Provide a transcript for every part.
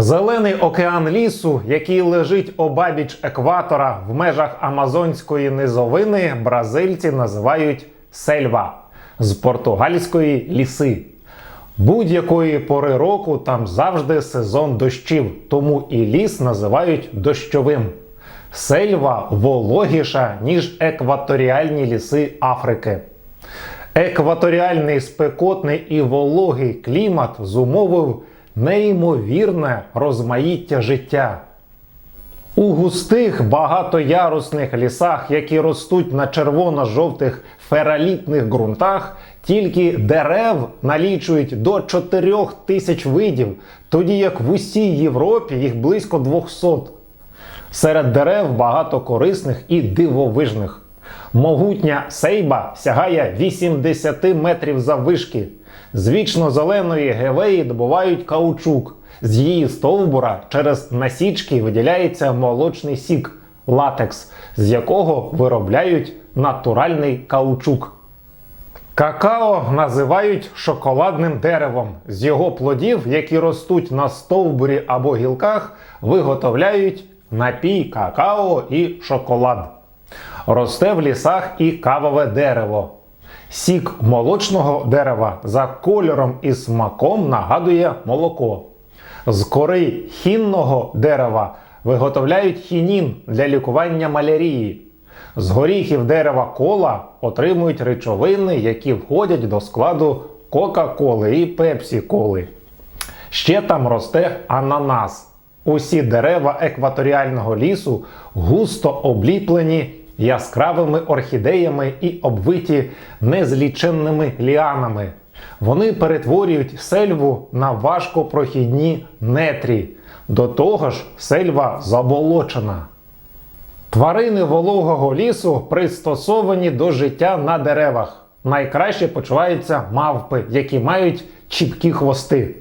Зелений океан лісу, який лежить обабіч екватора в межах Амазонської низовини, бразильці називають сельва з португальської ліси. Будь-якої пори року там завжди сезон дощів, тому і ліс називають дощовим. Сельва вологіша, ніж екваторіальні ліси Африки. Екваторіальний спекотний і вологий клімат зумовив неймовірне розмаїття життя. У густих багатоярусних лісах, які ростуть на червоно-жовтих фералітних ґрунтах, тільки дерев налічують до 4 тисяч видів, тоді як в усій Європі їх близько 200. Серед дерев багато корисних і дивовижних. Могутня сейба сягає 80 метрів заввишки. З вічно зеленої гевеї добувають каучук. З її стовбура через насічки виділяється молочний сік латекс, з якого виробляють натуральний каучук. Какао називають шоколадним деревом. З його плодів, які ростуть на стовбурі або гілках, виготовляють напій какао і шоколад. Росте в лісах і кавове дерево. Сік молочного дерева за кольором і смаком нагадує молоко. З кори хінного дерева виготовляють хінін для лікування малярії. З горіхів дерева кола отримують речовини, які входять до складу Кока-Коли і Пепсі-Коли. Ще там росте ананас. Усі дерева екваторіального лісу густо обліплені яскравими орхідеями і обвиті незліченними ліанами. Вони перетворюють сельву на важкопрохідні нетрі. До того ж, сельва заболочена. Тварини вологого лісу пристосовані до життя на деревах. Найкраще почуваються мавпи, які мають чіпкі хвости.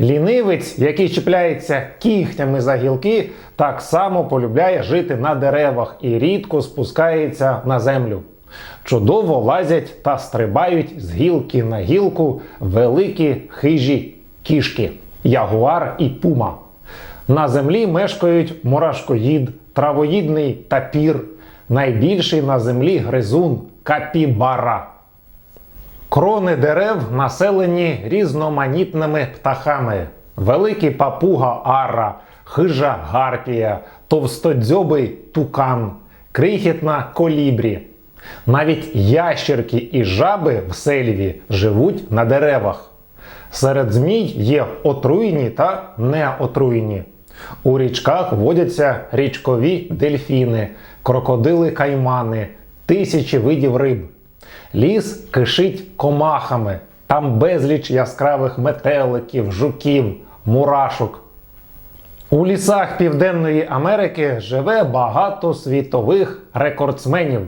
Лінивець, який чіпляється кігтями за гілки, так само полюбляє жити на деревах і рідко спускається на землю. Чудово лазять та стрибають з гілки на гілку великі хижі кішки, ягуар і пума. На землі мешкають мурашкоїд, травоїдний тапір, найбільший на землі гризун капібара. Крони дерев населені різноманітними птахами: великий папуга ара, хижа гарпія, товстодзьобий тукан, крихітна колібрі. Навіть ящерки і жаби в сельві живуть на деревах. Серед змій є отруйні та неотруйні. У річках водяться річкові дельфіни, крокодили каймани, тисячі видів риб. Ліс кишить комахами, там безліч яскравих метеликів, жуків, мурашок. У лісах Південної Америки живе багато світових рекордсменів.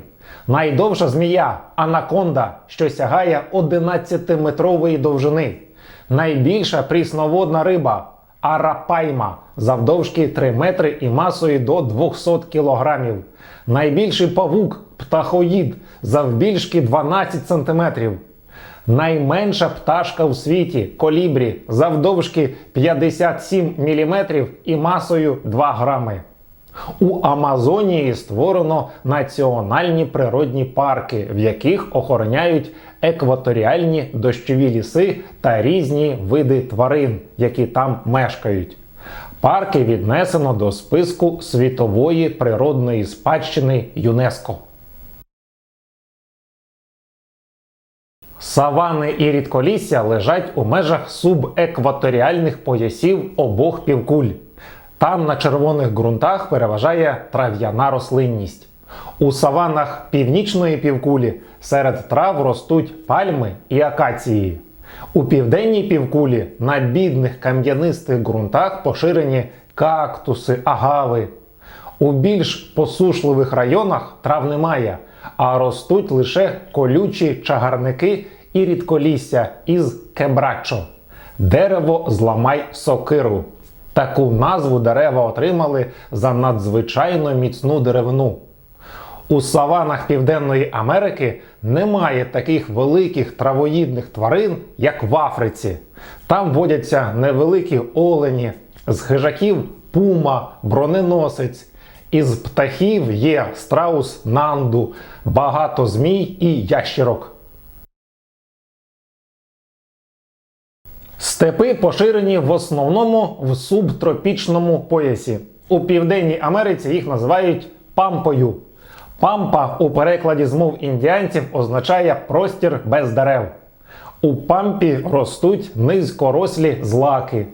Найдовша змія анаконда, що сягає 11-метрової довжини. Найбільша прісноводна риба арапайма завдовжки 3 метри і масою до 200 кілограмів. Найбільший павук птахоїд завбільшки 12 сантиметрів. Найменша пташка у світі колібрі завдовжки 57 мм і масою 2 грами. У Амазонії створено національні природні парки, в яких охороняють екваторіальні дощові ліси та різні види тварин, які там мешкають. Парки віднесено до списку світової природної спадщини ЮНЕСКО. Савани і рідколісся лежать у межах субекваторіальних поясів обох півкуль. Там на червоних ґрунтах переважає трав'яна рослинність. У саванах північної півкулі серед трав ростуть пальми і акації. У південній півкулі на бідних кам'янистих ґрунтах поширені кактуси, агави. У більш посушливих районах трав немає, а ростуть лише колючі чагарники і рідколісся із кебрачо. Дерево зламай сокиру. Таку назву дерева отримали за надзвичайно міцну деревину. У саванах Південної Америки немає таких великих травоїдних тварин, як в Африці. Там водяться невеликі олені, З хижаків пума, броненосець. Із птахів є страус нанду, багато змій і ящерок. Степи поширені в основному в субтропічному поясі. У Південній Америці їх називають пампою. Пампа у перекладі з мов індіанців означає простір без дерев. У пампі ростуть низькорослі злаки.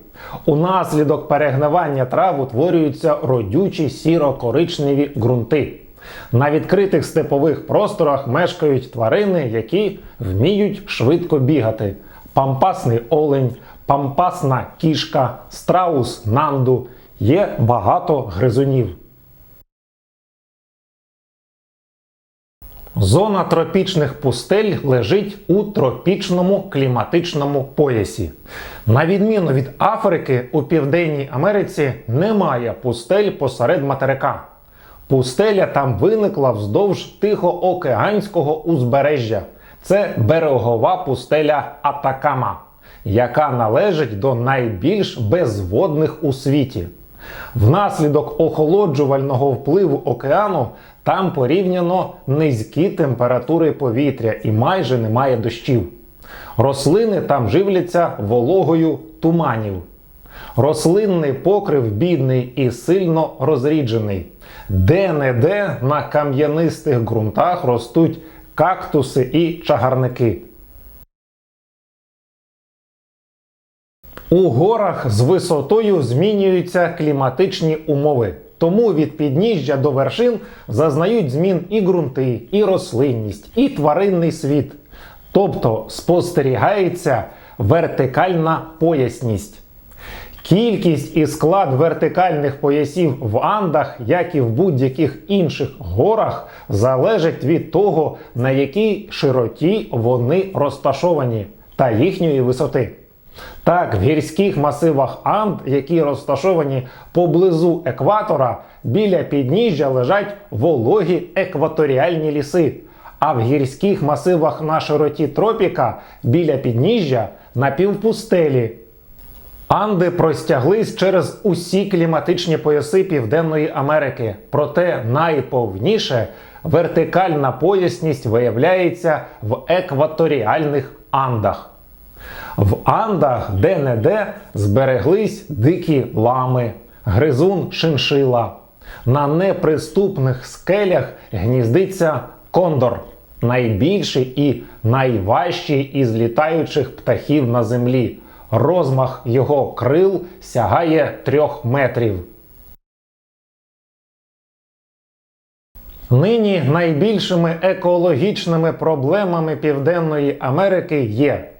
Унаслідок перегнивання трав утворюються родючі сіро-коричневі ґрунти. На відкритих степових просторах мешкають тварини, які вміють швидко бігати: пампасний олень, пампасна кішка, страус нанду. Є багато гризунів. Зона тропічних пустель лежить у тропічному кліматичному поясі. На відміну від Африки, у Південній Америці немає пустель посеред материка. Пустеля там виникла вздовж Тихоокеанського узбережжя. Це берегова пустеля Атакама, яка належить до найбільш безводних у світі. Внаслідок охолоджувального впливу океану там порівняно низькі температури повітря і майже немає дощів. Рослини там живляться вологою туманів. Рослинний покрив бідний і сильно розріджений. Де-не-де на кам'янистих ґрунтах ростуть кактуси і чагарники. У горах з висотою змінюються кліматичні умови. Тому від підніжжя до вершин зазнають змін і ґрунти, і рослинність, і тваринний світ. Тобто спостерігається вертикальна поясність. Кількість і склад вертикальних поясів в Андах, як і в будь-яких інших горах, залежить від того, на якій широті вони розташовані та їхньої висоти. Так, в гірських масивах Анд, які розташовані поблизу екватора, біля підніжжя лежать вологі екваторіальні ліси. А в гірських масивах на широті тропіка біля підніжжя напівпустелі. Анди простяглись через усі кліматичні пояси Південної Америки. Проте найповніше вертикальна поясність виявляється в екваторіальних Андах. В Андах де-не-де збереглись дикі лами, гризун шиншила. На неприступних скелях гніздиться кондор, найбільший і найважчий із літаючих птахів на землі. Розмах його крил сягає трьох метрів. Нині найбільшими екологічними проблемами Південної Америки є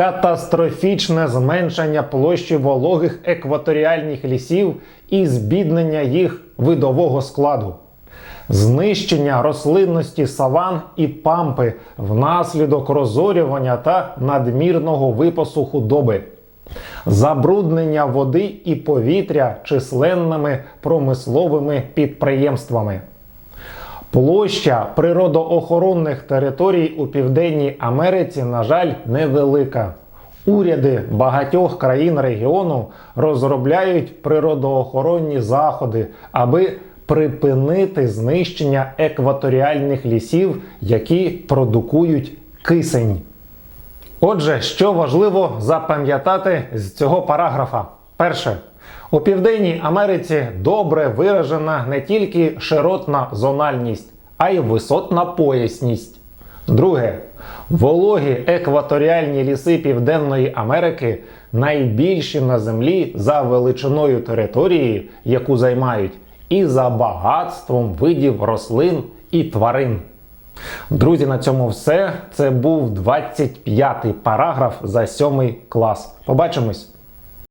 катастрофічне зменшення площі вологих екваторіальних лісів і збіднення їх видового складу, знищення рослинності саван і пампи внаслідок розорювання та надмірного випасу худоби. Забруднення води і повітря численними промисловими підприємствами. Площа природоохоронних територій у Південній Америці, на жаль, невелика. Уряди багатьох країн регіону розробляють природоохоронні заходи, аби припинити знищення екваторіальних лісів, які продукують кисень. Отже, що важливо запам'ятати з цього параграфа? Перше. У Південній Америці добре виражена не тільки широтна зональність, а й висотна поясність. Друге, вологі екваторіальні ліси Південної Америки найбільші на землі за величиною території, яку займають, і за багатством видів рослин і тварин. Друзі, на цьому все. Це був 25-й параграф за 7 клас. Побачимось!